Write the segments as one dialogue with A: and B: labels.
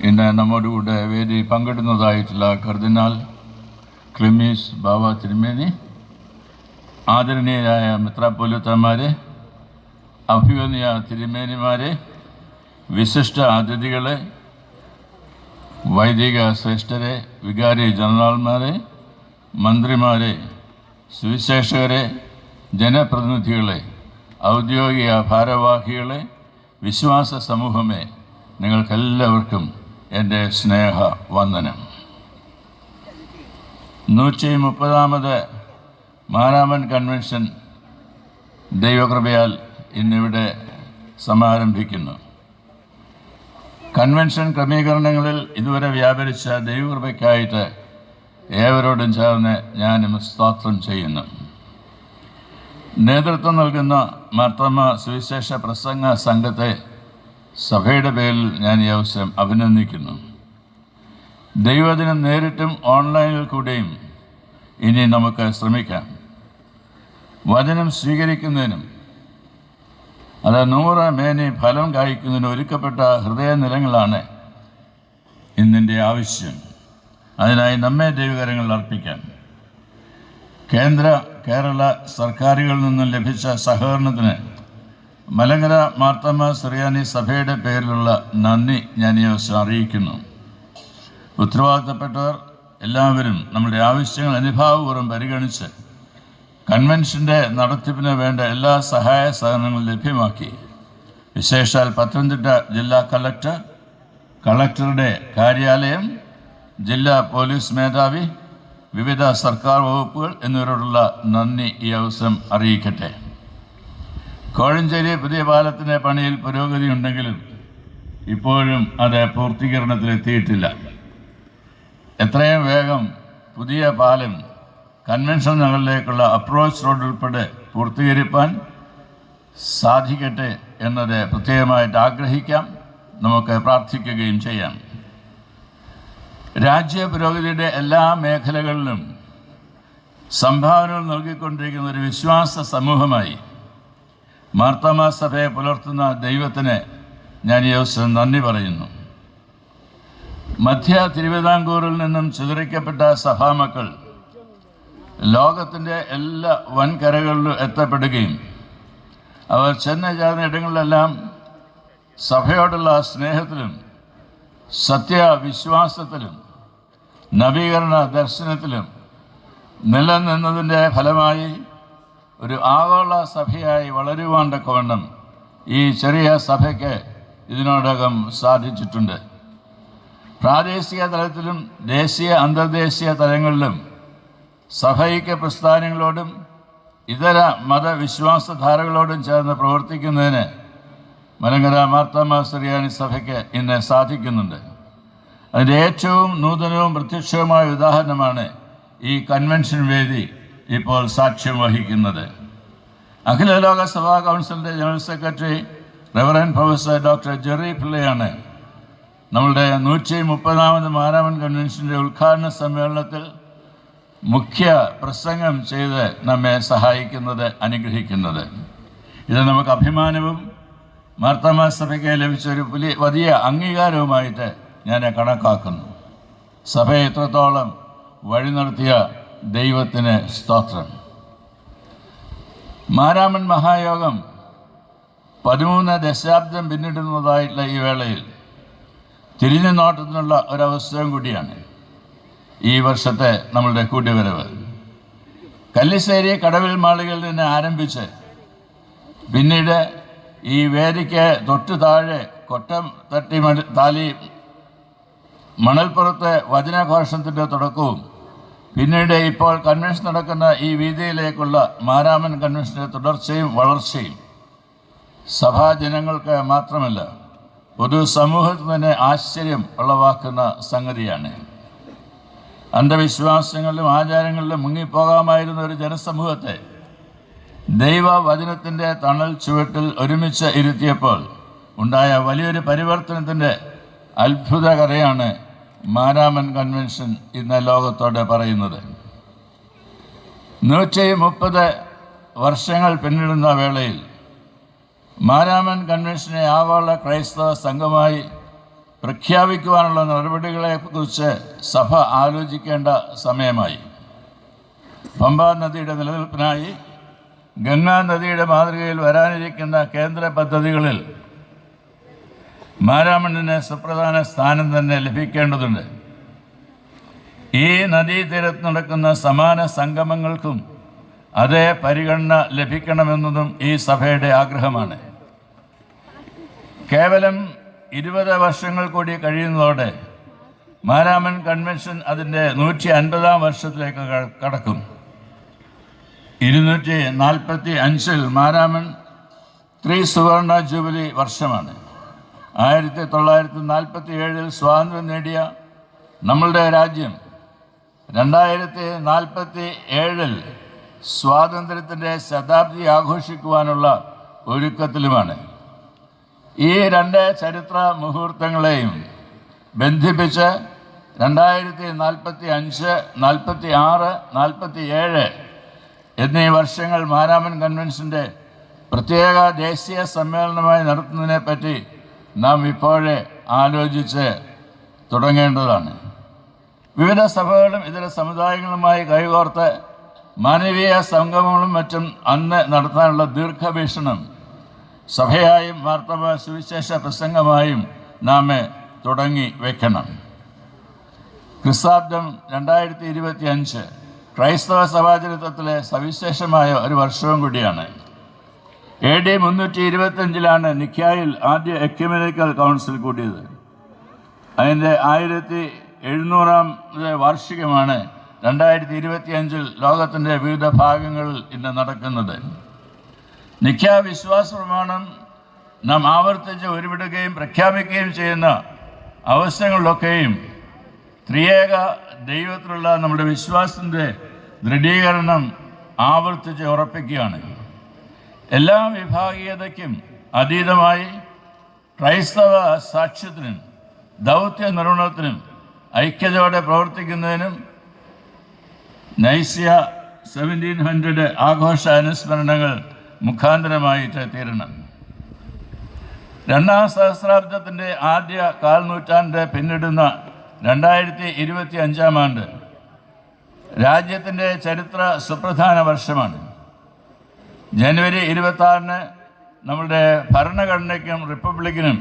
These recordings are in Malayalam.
A: ഇന്ന് നമ്മോടുകൂടെ വേദി പങ്കിടുന്നതായിട്ടുള്ള കർദിനാൾ ക്ലിമീസ് ബാബ തിരുമേനി ആദരണീയരായ മിത്രാപ്പൊലിത്തന്മാരെ അഭിവന്യ തിരുമേനിമാരെ വിശിഷ്ട അതിഥികളെ വൈദിക ശ്രേഷ്ഠരെ വികാരി ജനറൽമാരെ മന്ത്രിമാരെ സുവിശേഷകരെ ജനപ്രതിനിധികളെ ഔദ്യോഗിക ഭാരവാഹികളെ വിശ്വാസ സമൂഹമേ നിങ്ങൾക്കെല്ലാവർക്കും എന്റെ സ്നേഹ വന്ദനം. നൂറ്റി മുപ്പതാമത് മാരാമൻ കൺവെൻഷൻ ദൈവകൃപയാൽ ഇന്നിവിടെ സമാരംഭിക്കുന്നു. കൺവെൻഷൻ ക്രമീകരണങ്ങളിൽ ഇതുവരെ വ്യാപരിച്ച ദൈവകൃപയ്ക്കായിട്ട് ഏവരോടും ചേർന്ന് ഞാനും സ്തോത്രം ചെയ്യുന്നു. നേതൃത്വം നൽകുന്ന മർത്തമ സുവിശേഷ പ്രസംഗ സംഘത്തെ സഭയുടെ പേരിൽ ഞാൻ ഈ അവസരം അഭിനന്ദിക്കുന്നു. ദൈവദിനം നേരിട്ടും ഓൺലൈനിൽ കൂടെയും ഇനി നമുക്ക് ശ്രമിക്കാം. വചനം സ്വീകരിക്കുന്നതിനും അത് നൂറ് മേനി ഫലം കായ്ക്കുന്നതിന് ഒരുക്കപ്പെട്ട ഹൃദയനിലങ്ങളാണ് ഇന്നിന്റെ ആവശ്യം. അതിനായി നമ്മെ ദൈവകരങ്ങളിൽ അർപ്പിക്കാം. കേന്ദ്ര കേരള സർക്കാരുകളിൽ നിന്നും ലഭിച്ച സഹകരണത്തിന് മലങ്കര മാർത്തമ്മ സിറിയാനി സഭയുടെ പേരിലുള്ള നന്ദി ഞാൻ ഈ അവസരം അറിയിക്കുന്നു. ഉത്തരവാദിത്തപ്പെട്ടവർ എല്ലാവരും നമ്മുടെ ആവശ്യങ്ങൾ അനുഭാവപൂർവം പരിഗണിച്ച് കൺവെൻഷന്റെ നടത്തിപ്പിന് വേണ്ട എല്ലാ സഹായ സഹകരണങ്ങളും ലഭ്യമാക്കി. വിശേഷാൽ പത്തനംതിട്ട ജില്ലാ കളക്ടർ കളക്ടറുടെ കാര്യാലയം ജില്ലാ പോലീസ് മേധാവി വിവിധ സർക്കാർ വകുപ്പുകൾ എന്നിവരോടുള്ള നന്ദി ഈ അവസരം അറിയിക്കട്ടെ. കോഴഞ്ചേരി പുതിയ പാലത്തിന്റെ പണിയിൽ പുരോഗതി ഉണ്ടെങ്കിലും ഇപ്പോഴും അത് പൂർത്തീകരണത്തിലെത്തിയിട്ടില്ല. എത്രയും വേഗം പുതിയ പാലം കൺവെൻഷൻ നഗറിലേക്കുള്ള അപ്രോച്ച് റോഡ് ഉൾപ്പെടെ പൂർത്തീകരിപ്പാൻ സാധിക്കട്ടെ എന്നത് പ്രത്യേകമായിട്ട് ആഗ്രഹിക്കാം. നമുക്ക് പ്രാർത്ഥിക്കുകയും ചെയ്യാം. രാജ്യ പുരോഗതിയുടെ എല്ലാ മേഖലകളിലും സംഭാവനകൾ നൽകിക്കൊണ്ടിരിക്കുന്ന ഒരു വിശ്വാസ സമൂഹമായി മാർത്തമ സഭയെ പുലർത്തുന്ന ദൈവത്തിന് ഞാൻ ഈ അവസരം നന്ദി പറയുന്നു. മധ്യ തിരുവിതാംകൂറിൽ നിന്നും ചിതറിക്കപ്പെട്ട സഭാമക്കൾ ലോകത്തിന്റെ എല്ലാ വൻകരകളിലും എത്തപ്പെടുകയും അവർ ചെന്നൈ ചേർന്ന ഇടങ്ങളിലെല്ലാം സഭയോടുള്ള സ്നേഹത്തിലും സത്യവിശ്വാസത്തിലും നവീകരണ ദർശനത്തിലും നിലനിന്നതിന്റെ ഫലമായി ഒരു ആഗോള സഭയായി വളരുവാൻ തക്കവണ്ണം ഈ ചെറിയ സഭയ്ക്ക് ഇതിനോടകം സാധിച്ചിട്ടുണ്ട്. പ്രാദേശിക തലത്തിലും ദേശീയ അന്തർദേശീയ തലങ്ങളിലും സഭയ്ക്ക് പ്രസ്ഥാനങ്ങളോടും ഇതര മതവിശ്വാസധാരകളോടും ചേർന്ന് പ്രവർത്തിക്കുന്നതിന് മലങ്കര മാർത്താമ ശ്രീയാനി സഭയ്ക്ക് ഇന്ന് സാധിക്കുന്നുണ്ട്. അതിന്റെ ഏറ്റവും നൂതനവും പ്രത്യക്ഷവുമായ ഉദാഹരണമാണ് ഈ കൺവെൻഷൻ വേദി. ഇപ്പോൾ സാക്ഷ്യം വഹിക്കുന്നത്. അഖില ലോക സഭാ കൗൺസിലിന്റെ general secretary reverend professor doctor Jerry പിള്ളയാണ്. നമ്മളുടെ നൂറ്റി മുപ്പതാമത് മാരാമൻ കൺവെൻഷന്റെ ഉദ്ഘാടന സമ്മേളനത്തിൽ മുഖ്യ പ്രസംഗം ചെയ്ത് നമ്മെ സഹായിക്കുന്നത് അനുഗ്രഹിക്കുന്നത്. ഇത് നമുക്ക് അഭിമാനവും മാർത്തമ സഭയ്ക്ക് ലഭിച്ച ഒരു വലിയ വലിയ അംഗീകാരവുമായിട്ട് ഞാൻ കണക്കാക്കുന്നു. സഭയെ എത്രത്തോളം വഴി നടത്തിയ ദൈവത്തിന് സ്തോത്രം. മാരാമൻ മഹായോഗം പതിമൂന്ന് ദശാബ്ദം പിന്നിടുന്നതായിട്ടുള്ള ഈ വേളയിൽ തിരിഞ്ഞു നോട്ടത്തിനുള്ള ഒരവസരം കൂടിയാണ് ഈ വർഷത്തെ നമ്മളുടെ കൂട്ടിവരവ് കല്ലിശ്ശേരി കടവിൽ മാളികളിൽ നിന്ന് ആരംഭിച്ച് പിന്നീട് ഈ വേദിക്ക് തൊട്ടു താഴെ കൊട്ടം തട്ടി താലി മണൽപ്പുറത്ത് വചനഘോഷത്തിന്റെ തുടക്കവും പിന്നീട് ഇപ്പോൾ കൺവെൻഷൻ നടക്കുന്ന ഈ വീതിയിലേക്കുള്ള മാരാമൻ കൺവെൻഷന്റെ തുടർച്ചയും വളർച്ചയും സഭാജനങ്ങൾക്ക് മാത്രമല്ല ഒരു സമൂഹത്തിന് തന്നെ ആശ്ചര്യം ഉളവാക്കുന്ന സംഗതിയാണ്. അന്ധവിശ്വാസങ്ങളിലും ആചാരങ്ങളിലും മുങ്ങിപ്പോകാമായിരുന്ന ഒരു ജനസമൂഹത്തെ ദൈവവചനത്തിന്റെ തണൽ ചുവട്ടിൽ ഒരുമിച്ച് ഇരുത്തിയപ്പോൾ ഉണ്ടായ വലിയൊരു പരിവർത്തനത്തിന്റെ അത്ഭുത കഥയാണ് മാരാമൻ കൺവെൻഷൻ ഇന്ന് ലോകത്തോടെ പറയുന്നത്. നൂറ്റി മുപ്പത് വർഷങ്ങൾ പിന്നിടുന്ന വേളയിൽ മാരാമൻ കൺവെൻഷനെ ആഗോള ക്രൈസ്തവ സംഘമായി പ്രഖ്യാപിക്കുവാനുള്ള നടപടികളെക്കുറിച്ച് സഭ ആലോചിക്കേണ്ട സമയമായി. പമ്പാ നദിയുടെ നിലനിൽപ്പിനായി ഗംഗാ നദിയുടെ മാതൃകയിൽ വരാനിരിക്കുന്ന കേന്ദ്ര പദ്ധതികളിൽ മാരാമണ്ണിന് സുപ്രധാന സ്ഥാനം തന്നെ ലഭിക്കേണ്ടതുണ്ട്. ഈ നദീതീരത്ത് നടക്കുന്ന സമാന സംഗമങ്ങൾക്കും അതേ പരിഗണന ലഭിക്കണമെന്നതും ഈ സഭയുടെ ആഗ്രഹമാണ്. കേവലം ഇരുപത് വർഷങ്ങൾ കൂടി കഴിയുന്നതോടെ മാരാമൻ കൺവെൻഷൻ അതിന്റെ നൂറ്റി അൻപതാം വർഷത്തിലേക്ക് കടക്കും. ഇരുന്നൂറ്റി നാൽപ്പത്തി അഞ്ചിൽ മാരാമൻ ത്രീ സുവർണ ജൂബിലി വർഷമാണ്. ആയിരത്തി തൊള്ളായിരത്തി നാൽപ്പത്തി ഏഴിൽ സ്വാതന്ത്ര്യം നേടിയ നമ്മളുടെ രാജ്യം രണ്ടായിരത്തി നാൽപ്പത്തി ഏഴിൽ സ്വാതന്ത്ര്യത്തിന്റെ ശതാബ്ദി ആഘോഷിക്കുവാനുള്ള ഒരുക്കത്തിലുമാണ്. ഈ രണ്ട് ചരിത്ര മുഹൂർത്തങ്ങളെയും ബന്ധിപ്പിച്ച് രണ്ടായിരത്തി നാൽപ്പത്തി അഞ്ച് നാൽപ്പത്തി ആറ് നാൽപ്പത്തി ഏഴ് എന്നീ വർഷങ്ങൾ മാരാമൻ കൺവെൻഷന്റെ പ്രത്യേക ദേശീയ സമ്മേളനമായി നടത്തുന്നതിനെപ്പറ്റി നാം ഇപ്പോഴേ ആലോചിച്ച് തുടങ്ങേണ്ടതാണ്. വിവിധ സഭകളും ഇതര സമുദായങ്ങളുമായി കൈകോർത്ത് മാനവീയ സംഗമങ്ങളും മറ്റും അന്ന് നടത്താനുള്ള ദീർഘവീക്ഷണം സഭയായും വാർത്തവ സുവിശേഷ പ്രസംഗമായും നാം തുടങ്ങി വയ്ക്കണം ക്രിസ്താബ്ദം രണ്ടായിരത്തി ഇരുപത്തി അഞ്ച് ക്രൈസ്തവ സഭാചരിത്രത്തിലെ സവിശേഷമായ ഒരു വർഷവും കൂടിയാണ്. എ ഡി മുന്നൂറ്റി ഇരുപത്തഞ്ചിലാണ് നിഖ്യായിൽ ആദ്യ എക്യുമെനിക്കൽ കൗൺസിൽ കൂടിയത്. അതിന്റെ ആയിരത്തി എഴുന്നൂറാം വാർഷികമാണ് രണ്ടായിരത്തി ഇരുപത്തി അഞ്ചിൽ ലോകത്തിന്റെ വിവിധ ഭാഗങ്ങളിൽ ഇന്ന് നടക്കുന്നത്. നിഖ്യാ വിശ്വാസ പ്രമാണം നാം ആവർത്തിച്ച് ഉരുവിടുകയും പ്രഖ്യാപിക്കുകയും ചെയ്യുന്ന അവസരങ്ങളിലൊക്കെയും ത്രിയേക ദൈവത്തിലുള്ള നമ്മുടെ വിശ്വാസത്തിന്റെ ദൃഢീകരണം ആവർത്തിച്ച് ഉറപ്പിക്കുകയാണ്. എല്ലാ വിഭാഗീയതയ്ക്കും അതീതമായി ക്രൈസ്തവ സാക്ഷ്യത്തിനും ദൗത്യ നിർവഹണത്തിനും ഐക്യതയോടെ പ്രവർത്തിക്കുന്നതിനും നൈസ്യ സെവന്റീൻ ഹൺഡ്രഡ് ആഘോഷ അനുസ്മരണങ്ങൾ മുഖാന്തരമായിട്ട് തീരണം. രണ്ടാം സഹസ്രാബ്ദത്തിന്റെ ആദ്യ കാൽനൂറ്റാണ്ട് പിന്നിടുന്ന രണ്ടായിരത്തി ഇരുപത്തി അഞ്ചാം ആണ്ട് രാജ്യത്തിന്റെ ചരിത്ര സുപ്രധാന വർഷമാണ്. ജനുവരി ഇരുപത്തി ആറിന് നമ്മളുടെ ഭരണഘടനയ്ക്കും റിപ്പബ്ലിക്കിനും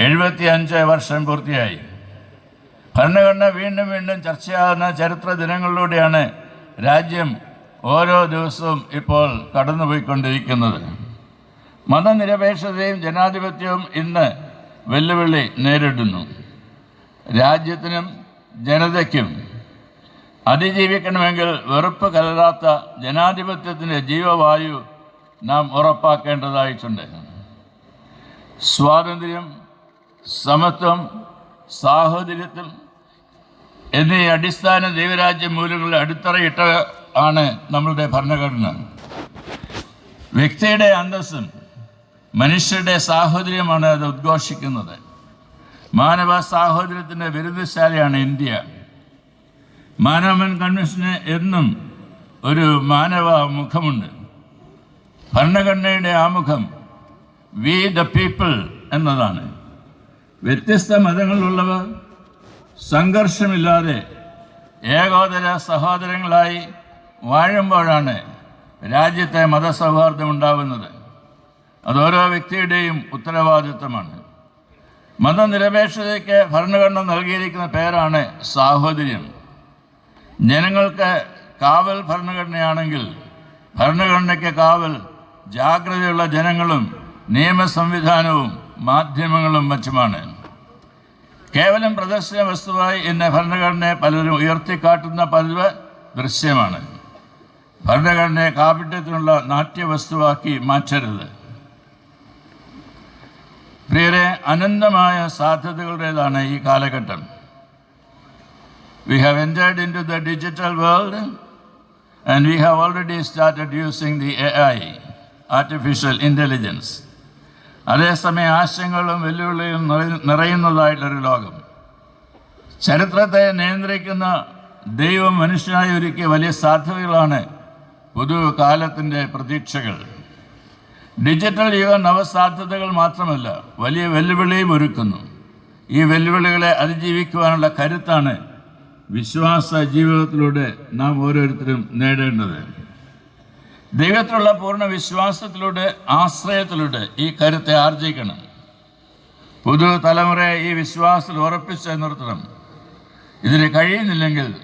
A: എഴുപത്തി അഞ്ച് വർഷം പൂർത്തിയായി. ഭരണഘടന വീണ്ടും വീണ്ടും ചർച്ചയാകുന്ന ചരിത്ര ദിനങ്ങളിലൂടെയാണ് രാജ്യം ഓരോ ദിവസവും ഇപ്പോൾ കടന്നുപോയിക്കൊണ്ടിരിക്കുന്നത്. മതനിരപേക്ഷതയും ജനാധിപത്യവും ഇന്ന് വെല്ലുവിളി നേരിടുന്നു. രാജ്യത്തിനും ജനതയ്ക്കും അതിജീവിക്കണമെങ്കിൽ വെറുപ്പ് കലരാത്ത ജനാധിപത്യത്തിന്റെ ജീവവായു നാം ഉറപ്പാക്കേണ്ടതായിട്ടുണ്ട്. സ്വാതന്ത്ര്യം സമത്വം സാഹോദര്യത്തിൽ എന്നീ അടിസ്ഥാന ദൈവരാജ്യ മൂല്യങ്ങളുടെ അടിത്തറയിട്ട ആണ് നമ്മളുടെ ഭരണഘടന. വ്യക്തിയുടെ അന്തസ്സും മനുഷ്യരുടെ സാഹോദര്യമാണ് അത് ഉദ്ഘോഷിക്കുന്നത്. മാനവ സാഹോദര്യത്തിന്റെ വിരുദ്ധശാലയാണ് ഇന്ത്യ. മാനവൻ കൺവെൻഷന് എന്നും ഒരു മാനവ മുഖമുണ്ട്. ഭരണഘടനയുടെ ആമുഖം വി ദ പീപ്പിൾ എന്നതാണ്. വ്യത്യസ്ത മതങ്ങളിലുള്ളവർ സംഘർഷമില്ലാതെ ഏകോദര സഹോദരങ്ങളായി വാഴുമ്പോഴാണ് രാജ്യത്തെ മതസൗഹാർദ്ദം ഉണ്ടാവുന്നത് അതോരോ വ്യക്തിയുടെയും ഉത്തരവാദിത്വമാണ്. മതനിരപേക്ഷതയ്ക്ക് ഭരണഘടന നൽകിയിരിക്കുന്ന പേരാണ് സാഹോദര്യം. ജനങ്ങൾക്ക് കാവൽ ഭരണഘടനയാണെങ്കിൽ ഭരണഘടനയ്ക്ക് കാവൽ ജാഗ്രതയുള്ള ജനങ്ങളും നിയമ സംവിധാനവും മാധ്യമങ്ങളും മറ്റുമാണ് കേവലം പ്രദർശന വസ്തുവായി ഇന്ന് ഭരണഘടനയെ പലരും ഉയർത്തിക്കാട്ടുന്ന പതിവ് ദൃശ്യമാണ്. ഭരണഘടനയെ കാപിട്യത്തിനുള്ള നാട്യവസ്തുവാക്കി മാറ്റരുത്. പ്രിയരെ അനന്തമായ സാധ്യതകളുടേതാണ് ഈ കാലഘട്ടം. We have entered into the digital world and we have already started using the AI, artificial intelligence. അതേസമയം ആശയങ്ങളും വെല്ലുവിളികളും നിറയുന്നതായിട്ടൊരു ലോകം. ചരിത്രത്തെ നിയന്ത്രിക്കുന്ന ദൈവം മനുഷ്യനായി ഒരുക്കിയ വലിയ സാധ്യതകളാണ് പുതു കാലത്തിന്റെ പ്രതീക്ഷകൾ. ഡിജിറ്റൽ യുഗം നവസാധ്യതകൾ മാത്രമല്ല വലിയ വെല്ലുവിളിയും ഒരുക്കുന്നു. ഈ വെല്ലുവിളികളെ അതിജീവിക്കുവാനുള്ള കരുത്താണ് വിശ്വാസ ജീവിതത്തിലൂടെ നാം ഓരോരുത്തരും നേടേണ്ടത്. ദൈവത്തിലുള്ള പൂർണ വിശ്വാസത്തിലൂടെ ആശ്രയത്തിലൂടെ ഈ കരുത്തെ ആർജിക്കണം പുതു തലമുറയെ ഈ വിശ്വാസത്തിൽ ഉറപ്പിച്ച് നിർത്തണം. ഇതിന് കഴിയുന്നില്ലെങ്കിൽ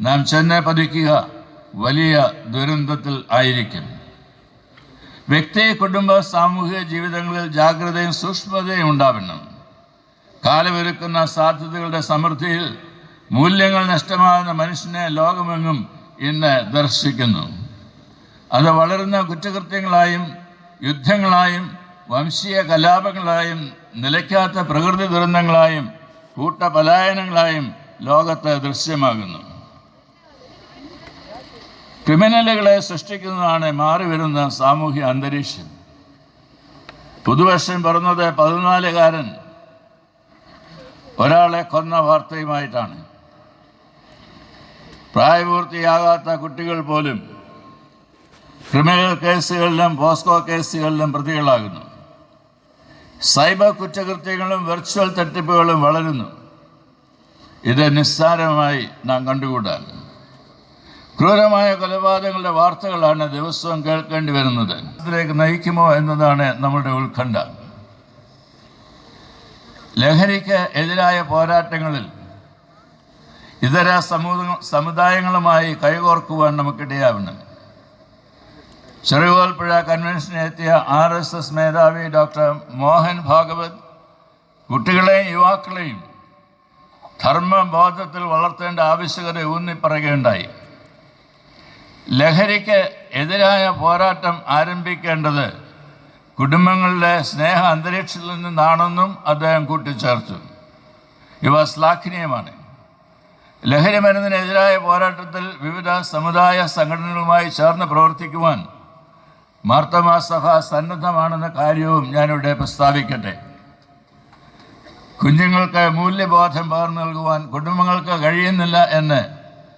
A: നാം ചെന്നെ പതിക്കുക വലിയ ദുരന്തത്തിൽ ആയിരിക്കും. വ്യക്തി കുടുംബ സാമൂഹിക ജീവിതങ്ങളിൽ ജാഗ്രതയും സൂക്ഷ്മതയും ഉണ്ടാവണം. കാലമൊരുക്കുന്ന സാധ്യതകളുടെ സമൃദ്ധിയിൽ മൂല്യങ്ങൾ നഷ്ടമാകുന്ന മനുഷ്യനെ ലോകമെങ്ങും ഇന്ന് ദർശിക്കുന്നു. അത് വളരുന്ന കുറ്റകൃത്യങ്ങളായും യുദ്ധങ്ങളായും വംശീയ കലാപങ്ങളായും നിലയ്ക്കാത്ത പ്രകൃതി ദുരന്തങ്ങളായും കൂട്ടപലായനങ്ങളായും ലോകത്ത് ദൃശ്യമാകുന്നു. ക്രിമിനലുകളെ സൃഷ്ടിക്കുന്നതാണ് മാറി വരുന്ന സാമൂഹ്യ അന്തരീക്ഷം. പുതുവർഷം പിറന്നത് പതിനാലുകാരൻ. ഒരാളെ കൊന്ന വാർത്തയുമായിട്ടാണ്. പ്രായപൂർത്തിയാകാത്ത കുട്ടികൾ പോലും ക്രിമിനൽ കേസുകളിലും പോസ്കോ കേസുകളിലും പ്രതികളാകുന്നു. സൈബർ കുറ്റകൃത്യങ്ങളും വെർച്വൽ തട്ടിപ്പുകളും വളരുന്നു. ഇത് നിസ്സാരമായി നാം കണ്ടുകൂടാൻ. ക്രൂരമായ കൊലപാതകങ്ങളുടെ വാർത്തകളാണ് ദിവസവും കേൾക്കേണ്ടി വരുന്നത്. അതിലേക്ക് നയിക്കുമോ എന്നതാണ് നമ്മുടെ ഉത്കണ്ഠ. ലഹരിക്ക് എതിരായ പോരാട്ടങ്ങളിൽ ഇതര സമൂഹ സമുദായങ്ങളുമായി കൈകോർക്കുവാൻ നമുക്കിടയാവണം ചെറുകോൽപ്പുഴ കൺവെൻഷനെത്തിയ ആർ എസ് എസ് മേധാവി ഡോക്ടർ മോഹൻ ഭാഗവത് കുട്ടികളെയും യുവാക്കളെയും ധർമ്മബോധത്തിൽ വളർത്തേണ്ട ആവശ്യകത ഊന്നിപ്പറയുകയുണ്ടായി. ലഹരിക്ക് എതിരായ പോരാട്ടം ആരംഭിക്കേണ്ടത് കുടുംബങ്ങളുടെ സ്നേഹ അന്തരീക്ഷത്തിൽ നിന്നാണെന്നും അദ്ദേഹം കൂട്ടിച്ചേർത്തു. ഇവ ശ്ലാഘനീയമാണ്. ലഹരി മരുന്നിനെതിരായ പോരാട്ടത്തിൽ വിവിധ സമുദായ സംഘടനകളുമായി ചേർന്ന് പ്രവർത്തിക്കുവാൻ മാർത്തമാ സഭ സന്നദ്ധമാണെന്ന കാര്യവും ഞാനിവിടെ പ്രസ്താവിക്കട്ടെ. കുഞ്ഞുങ്ങൾക്ക് മൂല്യബോധം പകർന്നു നൽകുവാൻ കുടുംബങ്ങൾക്ക് കഴിയുന്നില്ല എന്ന്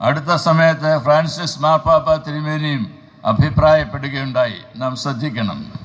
A: അടുത്ത സമയത്ത് ഫ്രാൻസിസ് മാർപ്പാപ്പ തിരുമേനിയും അഭിപ്രായപ്പെടുകയുണ്ടായി. നാം ശ്രദ്ധിക്കണം.